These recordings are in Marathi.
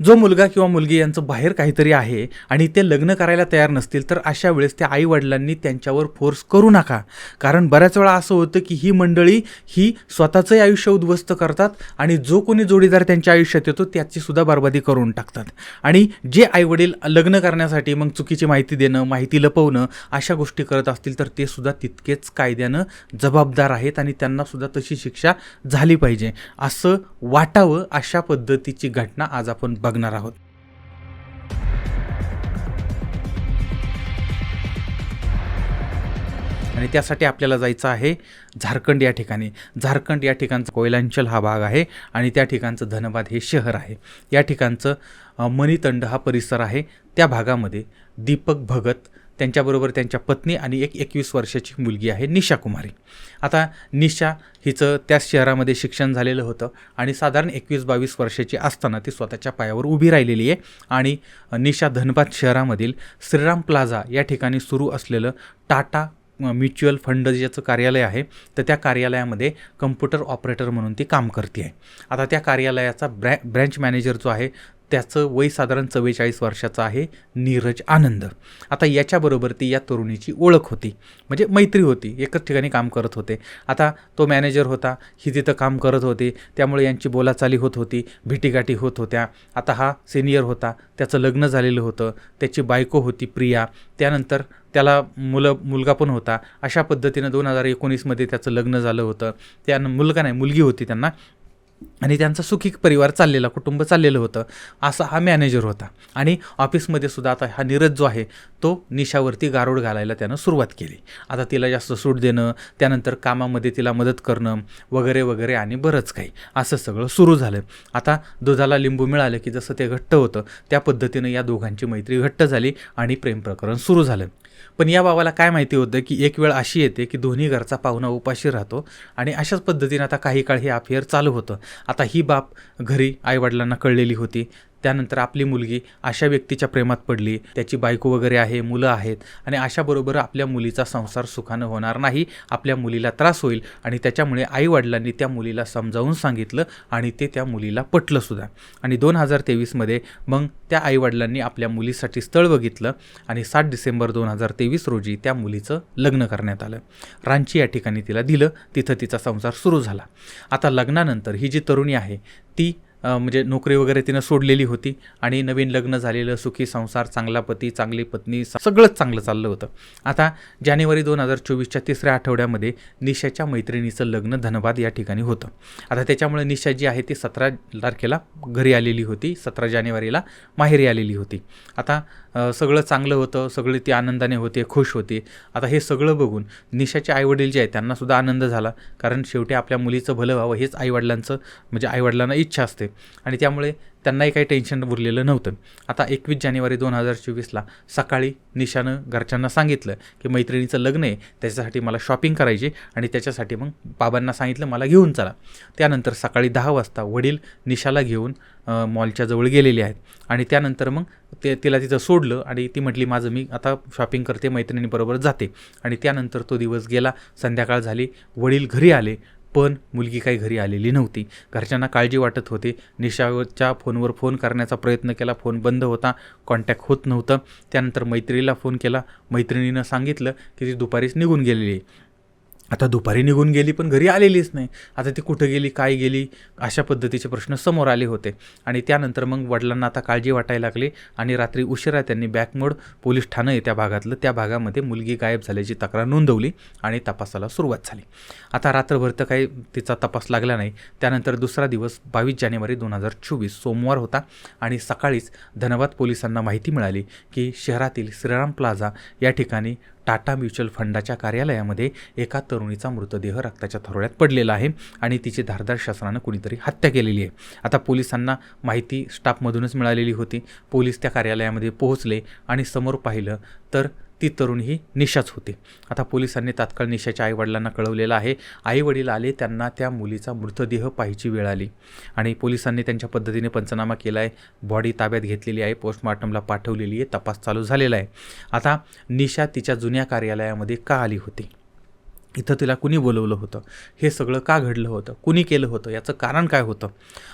जो मुलगा किंवा मुलगी यांचं बाहेर काहीतरी आहे आणि ते लग्न करायला तयार नसतील तर अशा वेळेस त्या आईवडिलांनी त्यांच्यावर फोर्स करू नका. कारण बऱ्याच वेळा असं होतं की ही मंडळी ही स्वतःचंही आयुष्य उद्ध्वस्त करतात आणि जो कोणी जोडीदार त्यांच्या आयुष्यात येतो त्याचीसुद्धा बरबादी करून टाकतात. आणि जे आईवडील लग्न करण्यासाठी मग चुकीची माहिती देणं माहिती लपवणं अशा गोष्टी करत असतील तर ते सुद्धा तितकेच कायद्यानं जबाबदार आहेत आणि त्यांनासुद्धा तशी शिक्षा झाली पाहिजे. असं वाटावं अशा पद्धतीची घटना आज आपण बघणार आहोत. आणि त्यासाठी आपल्याला जायचं आहे झारखंड या ठिकाणी. झारखंड या ठिकाणचा कोयलांचल हा भाग आहे आणि त्या ठिकाणचं धनबाद हे शहर आहे. या ठिकाणचं मणितंड हा परिसर आहे. त्या भागामध्ये दीपक भगत त्यांच्याबरोबर त्यांच्या पत्नी आणि एक एकवीस वर्षाची मुलगी आहे निशा कुमारी. आता निशा हिचं त्याच शहरामध्ये शिक्षण झालेलं होतं आणि साधारण एकवीस बावीस वर्षाची असताना ती स्वतःच्या पायावर उभी राहिलेली आहे आणि निशा धनबाद शहरामधील श्रीराम प्लाझा या ठिकाणी सुरू असलेलं टाटा म्युच्युअल फंड ज्याचं कार्यालय आहे तर त्या कार्यालयामध्ये कम्प्युटर ऑपरेटर म्हणून ती काम करते आहे. आता त्या कार्यालयाचा ब्रॅ ब्रँच मॅनेजर जो आहे त्याचं वय साधारण चव्वेचाळीस वर्षाचं आहे नीरज आनंद. आता याच्याबरोबर ती या तरुणीची ओळख होती. म्हणजे मैत्री होती. एकच ठिकाणी काम करत होते. आता तो मॅनेजर होता. ही तिथं काम करत होती. त्यामुळे यांची बोलाचाली होत होती. भेटीगाठी होत होत्या. आता हा सिनियर होता. त्याचं लग्न झालेलं होतं. त्याची बायको होती प्रिया. त्यानंतर त्याला मुलं मुलगा पण होता. अशा पद्धतीनं दोन हजार एकोणीसमध्ये त्याचं लग्न झालं होतं. त्या मुलगा नाही मुलगी होती त्यांना. आणि त्यांचा सुखी परिवार चाललेला कुटुंब चाललेलं होतं. असा हा मॅनेजर होता. आणि ऑफिसमध्ये सुद्धा आता हा नीरज जो आहे तो निशावरती गारोड घालायला त्यानं सुरुवात केली. आता तिला जास्त सूट देणं त्यानंतर कामामध्ये तिला मदत करणं वगैरे वगैरे आणि बरंच काही. असं सगळं सुरू झालं. आता दुधाला लिंबू मिळालं की जसं ते घट्ट होतं त्या पद्धतीनं या दोघांची मैत्री घट्ट झाली आणि प्रेम प्रकरण सुरू झालं. पण या बाबाला काय माहिती होतं की एक वेळ अशी येते की दोन्ही घरचा पाहुणा उपाशी राहतो आणि अशाच पद्धतीने आता काही काळ हे अफेअर चालू होतं. आता ही बाप घरी आईवडिलांना कळलेली होती. त्यानंतर आपली मुलगी अशा व्यक्तीच्या प्रेमात पडली त्याची बायको वगैरे आहे मुलं आहेत आणि अशाबरोबर आपल्या मुलीचा संसार सुखानं होणार नाही आपल्या मुलीला त्रास होईल आणि त्याच्यामुळे आईवडिलांनी त्या मुलीला समजावून सांगितलं आणि ते त्या मुलीला पटलं सुद्धा. आणि दोन हजार तेवीसमध्ये मग त्या आईवडिलांनी आपल्या मुलीसाठी स्थळ बघितलं आणि सात डिसेंबर दोन हजार तेवीस रोजी त्या मुलीचं लग्न करण्यात आलं. रांची या ठिकाणी तिला दिलं तिथं तिचा संसार सुरू झाला. आता लग्नानंतर ही जी तरुणी आहे ती म्हणजे नोकरी वगैरे तिनं सोडलेली होती आणि नवीन लग्न झालेलं सुखी संसार चांगला पती चांगली पत्नी सगळंच चांगलं चाललं होतं. आता जानेवारी दोन हजार चोवीसच्या तिसऱ्या आठवड्यामध्ये निशाच्या मैत्रिणीचं लग्न धनबाद या ठिकाणी होतं. आता त्याच्यामुळे निशा जी आहे ती सतरा तारखेला घरी आलेली होती सतरा जानेवारीला माहेरी आलेली होती. आता सगळं चांगलं होतं सगळी ती आनंदाने होते खुश होते. आता हे सगळं बघून निशाचे आईवडील जे आहेत त्यांनासुद्धा आनंद झाला. कारण शेवटी आपल्या मुलीचं भलं व्हावं हेच आईवडिलांचं म्हणजे आईवडिलांना इच्छा असते. आणि त्यामुळे त्यांनाही काही टेन्शन उरलेलं नव्हतं. आता एकवीस जानेवारी दोन हजार चोवीसला सकाळी निशानं घरच्यांना सांगितलं की मैत्रिणीचं लग्न आहे त्याच्यासाठी मला शॉपिंग करायची आणि त्याच्यासाठी मग बाबांना सांगितलं मला घेऊन चला. त्यानंतर सकाळी दहा वाजता वडील निशाला घेऊन मॉलच्या जवळ गेलेले आहेत आणि त्यानंतर मग ते तिला तिथं सोडलं आणि ती म्हटली माझं मी आता शॉपिंग करते मैत्रिणीबरोबर जाते. आणि त्यानंतर तो दिवस गेला संध्याकाळ झाली वडील घरी आले पण मुलगी काही घरी आलेली नव्हती. घरच्यांना काळजी वाटत होती. निशाच्या फोनवर फोन करण्याचा प्रयत्न केला. फोन बंद होता. कॉन्टॅक्ट होत नव्हतं. त्यानंतर मैत्रिणीला फोन केला. मैत्रिणीनं सांगितलं की ती दुपारीच निघून गेलेली आहे. आता दुपारी निघून गेली पण घरी आलेलीच नाही. आता ती कुठं गेली काय गेली अशा पद्धतीचे प्रश्न समोर आले होते. आणि त्यानंतर मग वडिलांना आता काळजी वाटायला लागली आणि रात्री उशिरा त्यांनी बॅकमोड पोलीस ठाणं आहे त्या भागातलं त्या भागामध्ये मुलगी गायब झाल्याची तक्रार नोंदवली आणि तपासाला सुरुवात झाली. आता रात्रभर तर काही तिचा तपास लागला नाही. त्यानंतर दुसरा दिवस बावीस जानेवारी दोन हजार चोवीस सोमवार होता आणि सकाळीच धनबाद पोलिसांना माहिती मिळाली की शहरातील श्रीराम प्लाझा या ठिकाणी टाटा म्युच्युअल फंडाच्या कार्यालयामध्ये एका तरुणीचा मृतदेह रक्ताच्या थरोळ्यात पडलेला आहे आणि तिची धारदार शस्त्रानं कुणीतरी हत्या केलेली आहे. आता पोलिसांना माहिती स्टाफमधूनच मिळालेली होती. पोलीस त्या कार्यालयामध्ये पोहोचले आणि समोर पाहिलं तर ती तरुण ही निशाच होती. आता पोलिसांनी तात्काळ निशाच्या आईवडिलांना कळवलेलं आहे. आईवडील आले त्यांना त्या मुलीचा मृतदेह पाहायची वेळ आली. आणि पोलिसांनी त्यांच्या पद्धतीने पंचनामा केला आहे बॉडी ताब्यात घेतलेली आहे पोस्टमॉर्टमला पाठवलेली आहे तपास चालू झालेला आहे. आता निशा तिच्या जुन्या कार्यालयामध्ये का आली होती? इथं तिला कुणी बोलवलं होतं? हे सगळं का घडलं होतं? कुणी केलं होतं? याचं कारण काय होतं?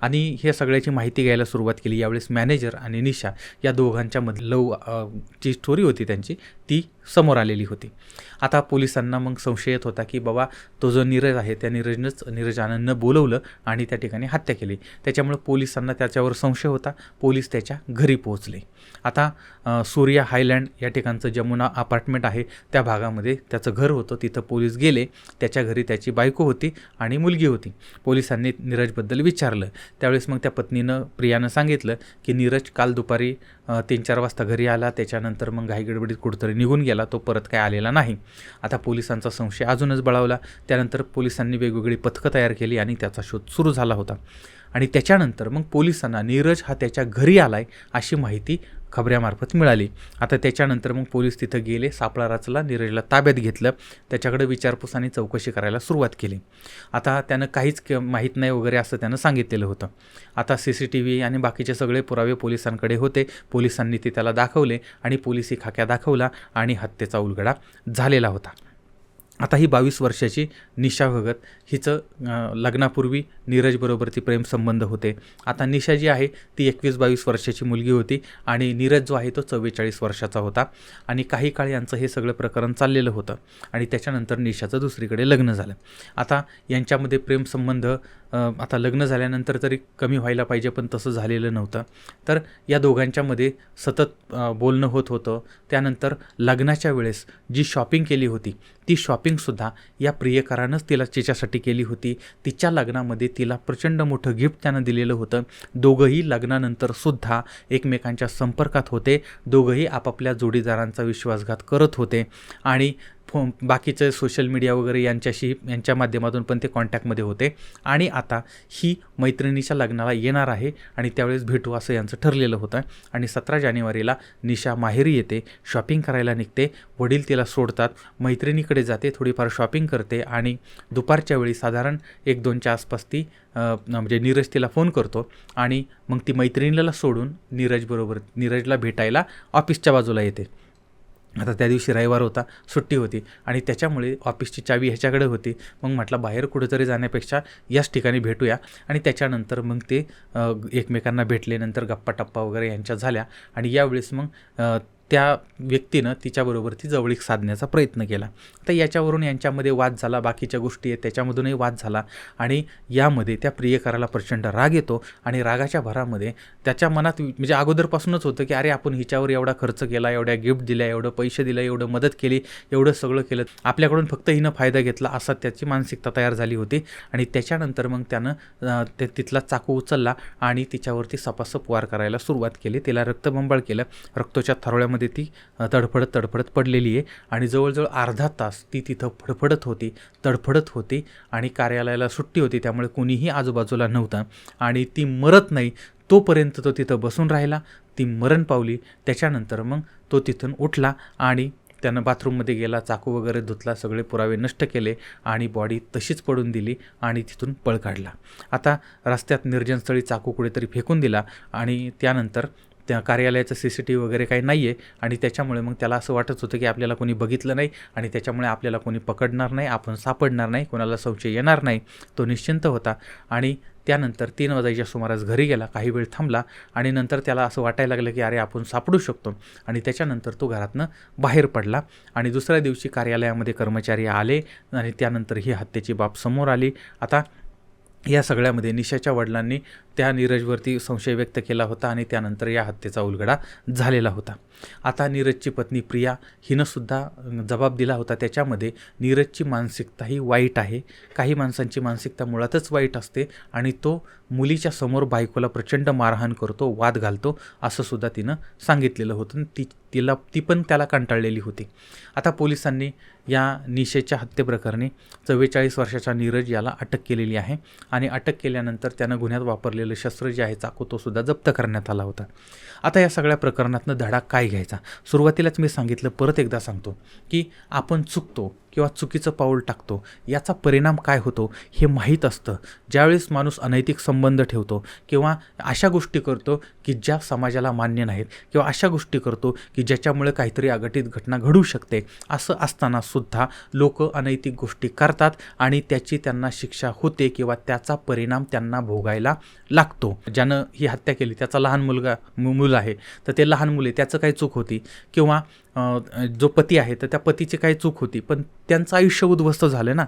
आणि हे सगळ्याची माहिती घ्यायला सुरुवात केली. यावेळेस मॅनेजर आणि निशा या दोघांच्यामध्ये लव जी स्टोरी होती त्यांची. ती समोर आलेली होती. आता पोलिसांना मग संशय येत होता की बाबा तो जो नीरज आहे त्या नीरजनंच नीरज आनंदनं बोलवलं आणि त्या ठिकाणी हत्या केली. त्याच्यामुळे पोलिसांना त्याच्यावर संशय होता. पोलीस त्याच्या घरी पोहोचले. आता सूर्या हायलँड या ठिकाणचं जमुना अपार्टमेंट आहे. त्या भागामध्ये त्याचं घर होतं. तिथं पोलीस गेले. त्याच्या घरी त्याची बायको होती आणि मुलगी होती. पोलिसांनी नीरजबद्दल विचारलं. त्यावेळेस मग त्या पत्नीनं प्रियानं सांगितलं की नीरज काल दुपारी तीन चार वाजता घरी आला. त्याच्यानंतर मग घाईगडबडीत कुठंतरी निघून गेला तो परत काय आलेला नाही. आता पोलिसांचा संशय अजूनच बळावला. त्यानंतर पोलिसांनी वेगवेगळी पथकं तयार केली आणि त्याचा शोध सुरू झाला होता. आणि त्याच्यानंतर मग पोलिसांना नीरज हा त्याच्या घरी आलाय अशी माहिती खबऱ्यामार्फत मिळाली. आता त्याच्यानंतर मग पोलीस तिथं गेले सापळा रचला नीरजला ताब्यात घेतलं. त्याच्याकडे विचारपूस आणि चौकशी करायला सुरुवात केली. आता त्यानं काहीच क माहीत नाही वगैरे असं त्यानं सांगितलेलं होतं. आता सी सी टी व्ही आणि बाकीचे सगळे पुरावे पोलिसांकडे होते. पोलिसांनी ते त्याला दाखवले आणि पोलिसी खाक्या दाखवला आणि हत्येचा उलगडा झालेला होता. आता ही बावीस वर्षाची निशा भगत हिचं लग्नापूर्वी नीरजबरोबर ती प्रेमसंबंध होते. आता निशा जी आहे ती एकवीस बावीस वर्षाची मुलगी होती आणि नीरज जो आहे तो चव्वेचाळीस वर्षाचा होता. आणि काही काळ यांचं हे सगळं प्रकरण चाललेलं होतं आणि त्याच्यानंतर निशाचं दुसरीकडे लग्न झालं. आता यांच्यामध्ये प्रेमसंबंध आता लग्न झाल्यानंतर तरी कमी व्हायला पाहिजे पण तसं झालेलं नव्हतं. तर या दोघांच्यामध्ये सतत बोलणं होत होतं. त्यानंतर लग्नाच्या वेळेस जी शॉपिंग केली होती ती शॉपिंगसुद्धा या प्रियकरानंच तिला तिच्यासाठी केली होती. तिच्या लग्नामध्ये तिला प्रचंड मोठं गिफ्ट त्यानं दिलेलं होतं. दोघंही लग्नानंतर सुद्धा एकमेकांच्या संपर्कात होते. दोघंही आपापल्या जोडीदारांचा विश्वासघात करत होते. आणि फो बाकीचं सोशल मीडिया वगैरे यांच्याशी यांच्या माध्यमातून पण ते कॉन्टॅक्टमध्ये होते. आणि आता ही मैत्रिणीच्या लग्नाला येणार आहे आणि त्यावेळेस भेटू असं यांचं ठरलेलं होतं. आणि सतरा जानेवारीला निशा माहेरी येते शॉपिंग करायला निघते वडील तिला सोडतात मैत्रिणीकडे जाते थोडीफार शॉपिंग करते आणि दुपारच्या वेळी साधारण एक दोनच्या आसपास ती म्हणजे नीरज तिला फोन करतो आणि मग ती मैत्रिणीला सोडून नीरजबरोबर नीरजला भेटायला ऑफिसच्या बाजूला येते. आता त्या दिवशी रविवार होता सुट्टी होती आणि त्याच्यामुळे ऑफिसची चावी ह्याच्याकडे होती. मग म्हटलं बाहेर कुठेतरी जाण्यापेक्षा याच ठिकाणी भेटूया. आणि त्याच्यानंतर मग ते एकमेकांना भेटले नंतर गप्पा टप्पा वगैरे यांच्या झाल्या. आणि यावेळेस मग त्या व्यक्तीनं तिच्याबरोबर ती जवळीक साधण्याचा प्रयत्न केला. तर याच्यावरून यांच्यामध्ये वाद झाला बाकीच्या गोष्टी आहेत त्याच्यामधूनही वाद झाला आणि यामध्ये त्या प्रियकराला प्रचंड राग येतो आणि रागाच्या भरामध्ये त्याच्या मनात म्हणजे अगोदरपासूनच होतं की अरे आपण हिच्यावर एवढा खर्च केला एवढ्या गिफ्ट दिल्या एवढं पैसे दिलं एवढं मदत केली एवढं सगळं केलं. आपल्याकडून फक्त हिनं फायदा घेतला असा त्याची मानसिकता तयार झाली होती आणि त्याच्यानंतर मग त्यानं ते तिथला चाकू उचलला आणि तिच्यावरती सपासप वार करायला सुरुवात केली. तिला रक्तबंबाळ केलं. रक्तोच्या थरोळ्यामध्ये ती तडफडत तडफडत पडलेली आहे. आणि जवळजवळ अर्धा तास ती तिथं फडफडत होती तडफडत होती आणि कार्यालयाला सुट्टी होती. त्यामुळे कोणीही आजूबाजूला नव्हतं. आणि ती मरत नाही तोपर्यंत तो तिथं बसून राहिला. ती मरण पावली. त्याच्यानंतर मग तो तिथून उठला आणि त्यानं बाथरूममध्ये गेला चाकू वगैरे धुतला सगळे पुरावे नष्ट केले आणि बॉडी तशीच पडून दिली आणि तिथून पळ काढला. आता रस्त्यात निर्जनस्थळी चाकू कुठेतरी फेकून दिला आणि त्यानंतर त्या कार्यालयाचं सी सी टी व्ही वगैरे काही नाही आहे आणि त्याच्यामुळे मग त्याला असं वाटत होतं की आपल्याला कोणी बघितलं नाही आणि त्याच्यामुळे आपल्याला कोणी पकडणार नाही आपण सापडणार नाही कोणाला संशय येणार नाही तो निश्चिंत होता. आणि त्यानंतर तीन वाजायच्या सुमारास घरी गेला काही वेळ थांबला आणि नंतर त्याला असं वाटायला लागलं की अरे आपण सापडू शकतो. आणि त्याच्यानंतर तो घरातनं बाहेर पडला आणि दुसऱ्या दिवशी कार्यालयामध्ये कर्मचारी आले आणि त्यानंतर ही हत्येची बाब समोर आली. आता या सगळ्यामध्ये निशाच्या वडिलांनी त्या नीरजवरती संशय व्यक्त केला होता आणि त्यानंतर या हत्येचा उलगडा झालेला होता. आता नीरजची पत्नी प्रिया हिनंसुद्धा जबाब दिला होता. त्याच्यामध्ये नीरजची मानसिकता ही वाईट आहे. काही माणसांची मानसिकता मुळातच वाईट असते आणि तो मुलीच्या समोर बायकोला प्रचंड मारहाण करतो वाद घालतो असं सुद्धा तिनं सांगितलेलं होतं ती तिला ती पण त्याला कंटाळलेली होती. आता पोलिसांनी या निशेच्या हत्येप्रकरणी चव्वेचाळीस वर्षाचा नीरज याला अटक केलेली आहे आणि अटक केल्यानंतर त्यानं गुन्ह्यात वापरले केलेलं शस्त्र जे आहे चाकू तो सुद्धा जप्त करण्यात आला होता. आता या सगळ्या प्रकरणातनं धडा काय घ्यायचा? सुरुवातीलाच मी सांगितलं परत एकदा सांगतो की आपण चुकतो. किंवा चुकीचं पाऊल टाकतो याचा परिणाम काय होतो हे माहीत असतं. ज्यावेळेस माणूस अनैतिक संबंध ठेवतो किंवा अशा गोष्टी करतो की ज्या समाजाला मान्य नाहीत किंवा अशा गोष्टी करतो की ज्याच्यामुळे काहीतरी अघटित घटना घडू शकते असं असताना सुद्धा लोक अनैतिक गोष्टी करतात आणि त्याची त्यांना शिक्षा होते किंवा त्याचा परिणाम त्यांना भोगायला लागतो. ज्यानं ही हत्या केली त्याचा लहान मुलगा मु- मूल आहे तर ते लहान मुले त्याचं काही चूक होती? किंवा जो पती आहे तर त्या पतीची काही चूक होती. पण त्यांचं आयुष्य उद्ध्वस्त झालं ना.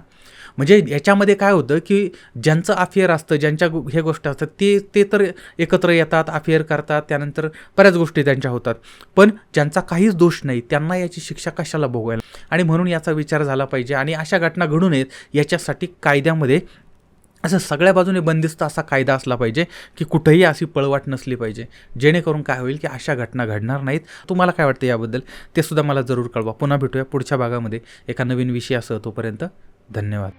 म्हणजे याच्यामध्ये काय होतं की ज्यांचं अफेअर असतं ज्यांच्या गो- हे गोष्टी असतात ते ते तर एकत्र येतात अफेअर करतात त्यानंतर बऱ्याच गोष्टी त्यांच्या होतात. पण ज्यांचा काहीच दोष नाही त्यांना याची शिक्षा कशाला भोगायला? आणि म्हणून याचा विचार झाला पाहिजे. आणि अशा घटना घडू नयेत याच्यासाठी कायद्यामध्ये असं सगळ्या बाजूने बंदिस्त असा कायदा असला पाहिजे की कुठेही अशी पळवाट नसली पाहिजे. जेणेकरून काय होईल की अशा घटना घडणार नाहीत. तुम्हाला काय वाटतं याबद्दल? ते सुद्धा मला जरूर कळवा. पुन्हा भेटूया पुढच्या भागामध्ये एका नवीन विषयासह तोपर्यंत धन्यवाद.